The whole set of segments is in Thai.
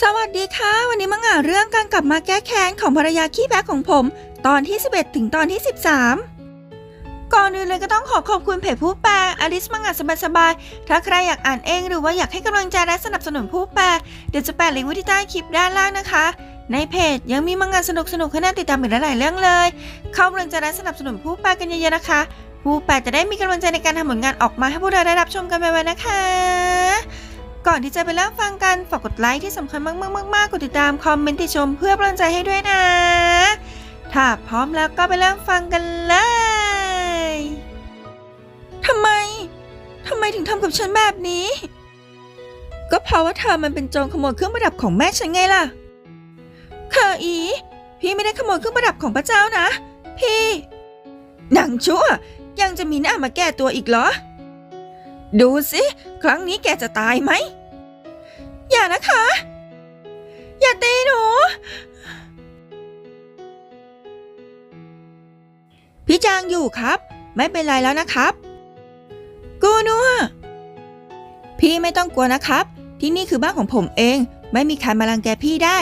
สวัสดีค่ะ วันนี้มาอ่านเรื่องการกลับมาแก้แค้นของภรรยาขี้แพ้ของผม ตอนที่ 11 ถึงตอนที่ 13 ก่อนอื่นเลยก็ต้องขอขอบคุณเพจผู้แปลอลิสมังงะสบายๆ ถ้าใครอยากอ่านเองหรือว่าอยากให้กำลังใจและสนับสนุนผู้แปลเดี๋ยวจะแปะลิงก์ไว้ที่ใต้คลิปด้านล่างนะคะ ในเพจยังมีมังงะสนุกๆให้น่าติดตามอีกหลายๆเรื่องเลย เข้ากำลังใจและสนับสนุนผู้แปลกันเยอะๆนะคะ ผู้แปลจะได้มีกำลังใจในการทำผลงานออกมาให้พวกเราได้รับชมกันไวๆนะคะ ก่อนที่จะไปเริ่มฟังกัน ฝากกดไลค์ที่สำคัญมากๆๆๆกดติดตามคอมเมนต์ติชมเพื่อกำลังใจให้ด้วยนะ ถ้าพร้อมแล้วก็ไปเริ่มฟังกันเลยทำไมทำไมถึงทำกับฉันแบบนี้ ก็เพราะว่าเธอมันเป็นโจรขโมยเครื่องประดับของแม่ฉันไงล่ะเคออี พี่ไม่ได้ขโมยเครื่องประดับของพระเจ้านะ พี่นังชั่ว ยังจะมีหน้ามาแก้ตัวอีกเหรอ ดูสิ ครั้งนี้แกจะตายไหม อย่านะคะ อย่าตีหนู พี่จางอยู่ครับ ไม่เป็นไรแล้วนะครับกูนัวพี่ไม่ต้องกลัวนะครับ ที่นี่คือบ้านของผมเอง ไม่มีใครมารังแกพี่ได้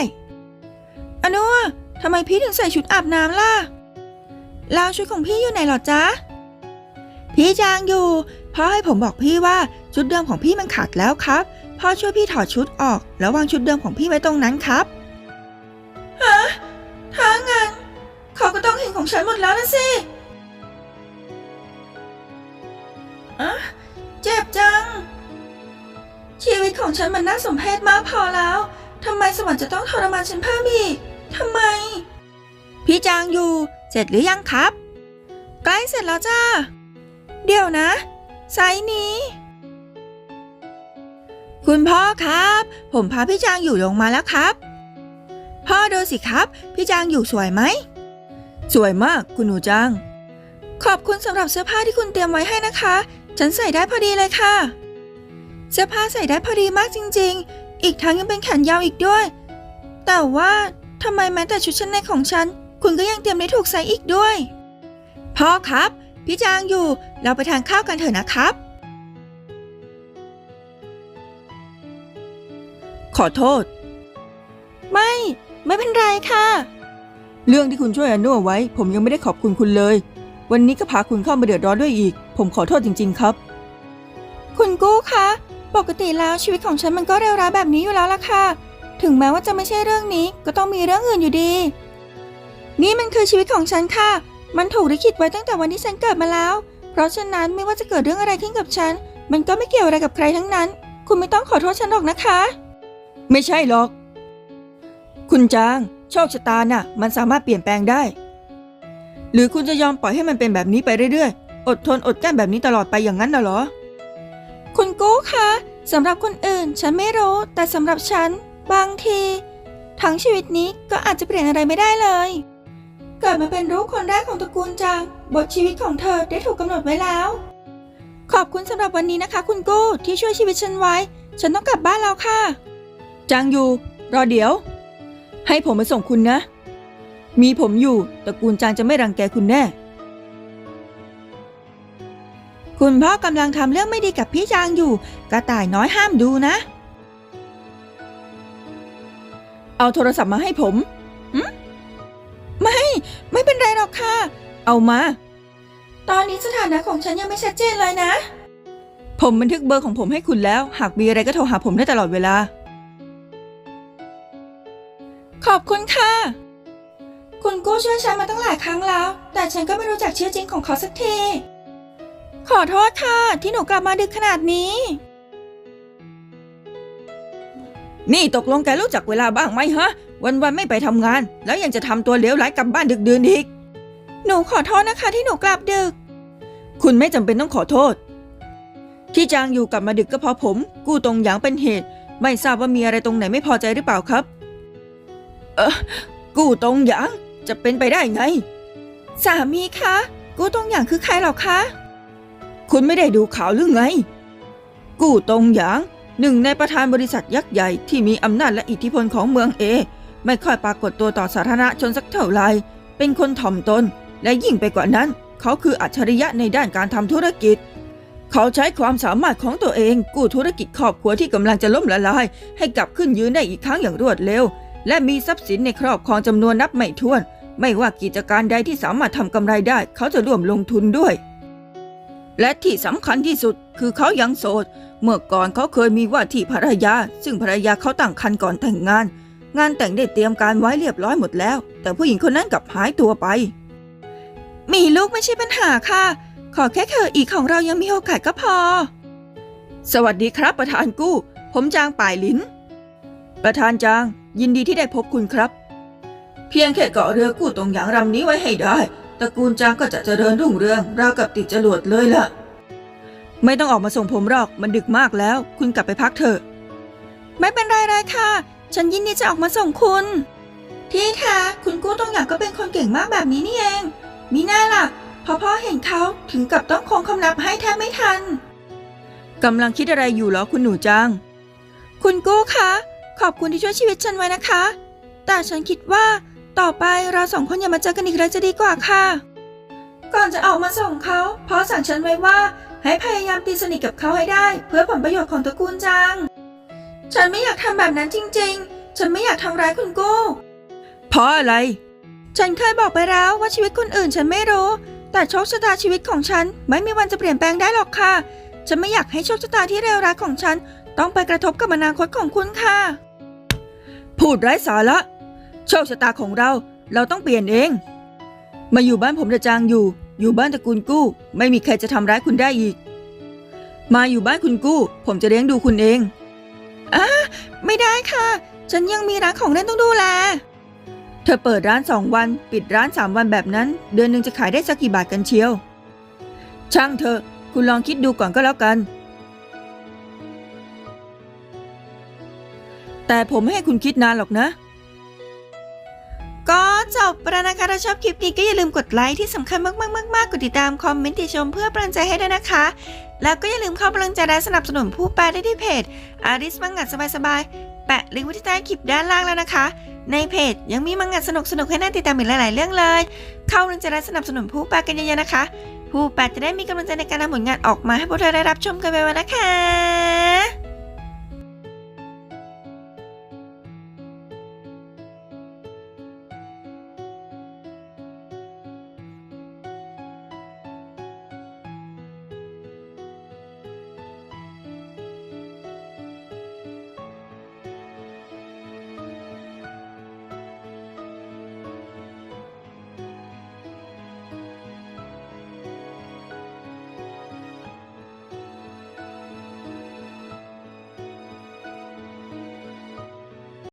อนัวทำไมพี่ถึงใส่ชุดอาบน้ำล่ะล้วชุดของพี่อยู่ไหนหรอจ๊ะ พี่จางอยู่พ่อให้ผมบอกพี่ว่าชุดเดิมของพี่มันขาดแล้วครับ พ่อช่วยพี่ถอดชุดออก แล้ววางชุดเดิมของพี่ไว้ตรงนั้นครับ ฮะถ้างั้นเขาก็ต้องเห็นของฉันหมดแล้วนะสิอะเจ็บจัง ชีวิตของฉันมันน่าสมเพชมากพอแล้วทำไมสวรรค์จะต้องทรมานฉันเพิ่มอีกทำไม พี่จางอยู่ เสร็จหรือยังครับ ใกล้เสร็จแล้วจ้า เดี๋ยวนะไซส์นี้ คุณพ่อครับ ผมพาพี่จางอยู่ลงมาแล้วครับ พ่อดูสิครับ พี่จางอยู่สวยไหม สวยมากคุณหนูจาง ขอบคุณสำหรับเสื้อผ้าที่คุณเตรียมไว้ให้นะคะ ฉันใส่ได้พอดีเลยค่ะ เสื้อผ้าใส่ได้พอดีมากจริง ๆ อีกทั้งยังเป็นแขนยาวอีกด้วย แต่ว่าทำไมแม้แต่ชุดชั้นในของฉัน คุณก็ยังเตรียมได้ถูกไซส์อีกด้วย พ่อครับ พี่จางอยู่ เราไปทานข้าวกันเถอะนะครับ ขอโทษ ไม่ ไม่เป็นไรค่ะ เรื่องที่คุณช่วยอนุเอาไว้ ผมยังไม่ได้ขอบคุณคุณเลย วันนี้ก็พาคุณเข้ามาเดือดร้อนด้วยอีก ผมขอโทษจริง ๆ ครับ คุณกู้คะปกติแล้วชีวิตของฉันมันก็เร็วร้ายแบบนี้อยู่แล้วล่ะค่ะ ถึงแม้ว่าจะไม่ใช่เรื่องนี้ ก็ต้องมีเรื่องอื่นอยู่ดี นี่มันคือชีวิตของฉันค่ะ มันถูกลิขิตไว้ตั้งแต่วันที่ฉันเกิดมาแล้ว เพราะฉะนั้นไม่ว่าจะเกิดเรื่องอะไรขึ้นกับฉัน มันก็ไม่เกี่ยวอะไรกับใครทั้งนั้น คุณไม่ต้องขอโทษฉันหรอกนะคะ ไม่ใช่หรอก คุณจางโชคชะตาน่ะ มันสามารถเปลี่ยนแปลงได้ หรือคุณจะยอมปล่อยให้มันเป็นแบบนี้ไปเรื่อยๆ อดทนอดกั้นแบบนี้ตลอดไปอย่างนั้นน่ะเหรอ คุณกู้คะสำหรับคนอื่นฉันไม่รู้แต่สำหรับฉัน บางที ทั้งชีวิตนี้ก็อาจจะเปลี่ยนอะไรไม่ได้เลย เกิดมาเป็นลูกคนแรกของตระกูลจาง บทชีวิตของเธอได้ถูกกำหนดไว้แล้ว ขอบคุณสำหรับวันนี้นะคะ คุณกู้ที่ช่วยชีวิตฉันไว้ ฉันต้องกลับบ้านแล้วค่ะ จางอยู่รอเดี๋ยว ให้ผมมาส่งคุณนะ มีผมอยู่ตระกูลจางจะไม่รังแกคุณแน่ คุณพ่อกำลังทำเรื่องไม่ดีกับพี่จางอยู่ กระต่ายน้อยห้ามดูนะ เอาโทรศัพท์มาให้ผมหืมไม่ ไม่เป็นไรหรอกค่ะ เอามา ตอนนี้สถานะของฉันยังไม่ชัดเจนเลยนะ ผมบันทึกเบอร์ของผมให้คุณแล้ว หากมีอะไรก็โทรหาผมได้ตลอดเวลา ขอบคุณค่ะ คุณกู้ช่วยฉันมาตั้งหลายครั้งแล้ว แต่ฉันก็ไม่รู้จักชื่อจริงของเขาสักที ขอโทษค่ะ ที่หนูกลับมาดึกขนาดนี้ นี่ตกลงแกรู้จักเวลาบ้างไหมฮะ วันๆไม่ไปทำงาน แล้วยังจะทำตัวเลวร้ายกลับบ้านดึกดื่นอีก หนูขอโทษนะคะ ที่หนูกลับดึก คุณไม่จำเป็นต้องขอโทษ ที่จางอยู่กลับมาดึกก็เพราะผม กู้ตรงหยางเป็นเหตุ ไม่ทราบว่ามีอะไรตรงไหนไม่พอใจหรือเปล่าครับ เออกู้ตรงหยางจะเป็นไปได้ไง สามีคะกู้ตรงหยางคือใครหรอคะ คุณไม่ได้ดูข่าวหรือไง กู้ตรงหยางหนึ่งในประธานบริษัทยักษ์ใหญ่ที่มีอำนาจและอิทธิพลของเมืองเอ ไม่ค่อยปรากฏตัวต่อสาธารณชนสักเท่าไหร่เป็นคนถ่อมตน และยิ่งไปกว่านั้น เขาคืออัจฉริยะในด้านการทำธุรกิจ เขาใช้ความสามารถของตัวเองกู้ธุรกิจครอบครัวที่กำลังจะล่มละลาย ให้กลับขึ้นยืนได้อีกครั้งอย่างรวดเร็ว และมีทรัพย์สินในครอบครองจำนวนนับไม่ถ้วน ไม่ว่ากิจการใดที่สามารถทำกำไรได้ เขาจะร่วมลงทุนด้วย และที่สำคัญที่สุดคือเขายังโสด เมื่อก่อนเขาเคยมีว่าที่ภรรยา ซึ่งภรรยาเขาตั้งครรภ์ก่อนแต่งงาน งานแต่งได้เตรียมการไว้เรียบร้อยหมดแล้ว แต่ผู้หญิงคนนั้นกลับหายตัวไป มีลูกไม่ใช่ปัญหาค่ะ ขอแค่เธออีกของเรายังมีโอกาสก็พอ สวัสดีครับประธานกู้ ผมจางป่ายลิน ประธานจาง ยินดีที่ได้พบคุณครับ เพียงแค่เกาะเรือกู้ตรงหยางรำนี้ไว้ให้ได้ตระกูลจางก็จะเจริญรุ่งเรืองราวกับติดจรวดเลยล่ะ ไม่ต้องออกมาส่งผมหรอกมันดึกมากแล้ว คุณกลับไปพักเถอะ ไม่เป็นไรเลยค่ะ ฉันยินดีจะออกมาส่งคุณ ที่ค่ะ คุณกู้ตรงหยางก็เป็นคนเก่งมากแบบนี้นี่เอง มีหน้าล่ะพอพ่อเห็นเขาถึงกับต้องคงคำนับให้แทบไม่ทันกำลังคิดอะไรอยู่เหรอคุณหนูจาง คุณกู้คะ ขอบคุณที่ช่วยชีวิตฉันไว้นะคะ แต่ฉันคิดว่าต่อไปเราสองคนอย่ามาเจอกันอีกเลยจะดีกว่าค่ะ ก่อนจะออกมาส่งเขาพ่อสั่งฉันไว้ว่าให้พยายามตีสนิทกับเขาให้ได้ เพื่อผลประโยชน์ของตระกูลจางฉันไม่อยากทำแบบนั้นจริง ๆ ฉันไม่อยากทำร้ายคุณกู้ เพราะอะไร ฉันเคยบอกไปแล้วว่าชีวิตคนอื่นฉันไม่รู้ แต่โชคชะตาชีวิตของฉัน ไม่มีวันจะเปลี่ยนแปลงได้หรอกค่ะ ฉันไม่อยากให้โชคชะตาที่เลวร้ายของฉัน ต้องไปกระทบกับอนาคตของคุณค่ะ พูดไร้สาระ โชคชะตาของเรา เราต้องเปลี่ยนเอง มาอยู่บ้านผมจะจางอยู่ อยู่บ้านตระกูลกู้ ไม่มีใครจะทำร้ายคุณได้อีก มาอยู่บ้านคุณกู้ ผมจะเลี้ยงดูคุณเองอะไม่ได้ค่ะ ฉันยังมีร้านของเล่นต้องดูแล เธอเปิดร้านสองวัน ปิดร้านสามวันแบบนั้น เดือนหนึ่งจะขายได้สักกี่บาทกันเชียว ช่างเถอคุณลองคิดดูก่อนก็แล้วกัน แต่ผมไม่ให้คุณคิดนานหรอกนะ ก็จบไปแล้วนะคะถ้าชอบคลิปนี้ก็อย่าลืมกดไลค์ที่สำคัญมากๆๆๆกดติดตามคอมเมนต์ติชมเพื่อเป็นกำลังใจให้ด้วยนะคะ แล้วก็อย่าลืมเข้ากำลังใจและสนับสนุนผู้แปลได้ที่เพจอาริสมังงัดสบายๆแปะลิงก์ไว้ที่ใต้คลิปด้านล่างแล้วนะคะ ในเพจยังมีมังงัดสนุกๆให้น่าติดตามอีกหลายๆเรื่องเลย เข้ากำลังใจและสนับสนุนผู้แปลกันเยอะๆนะคะ ผู้แปลจะได้มีกำลังใจในการทำผลงานออกมาให้พวกเธอได้รับชมกันไปวันนะคะ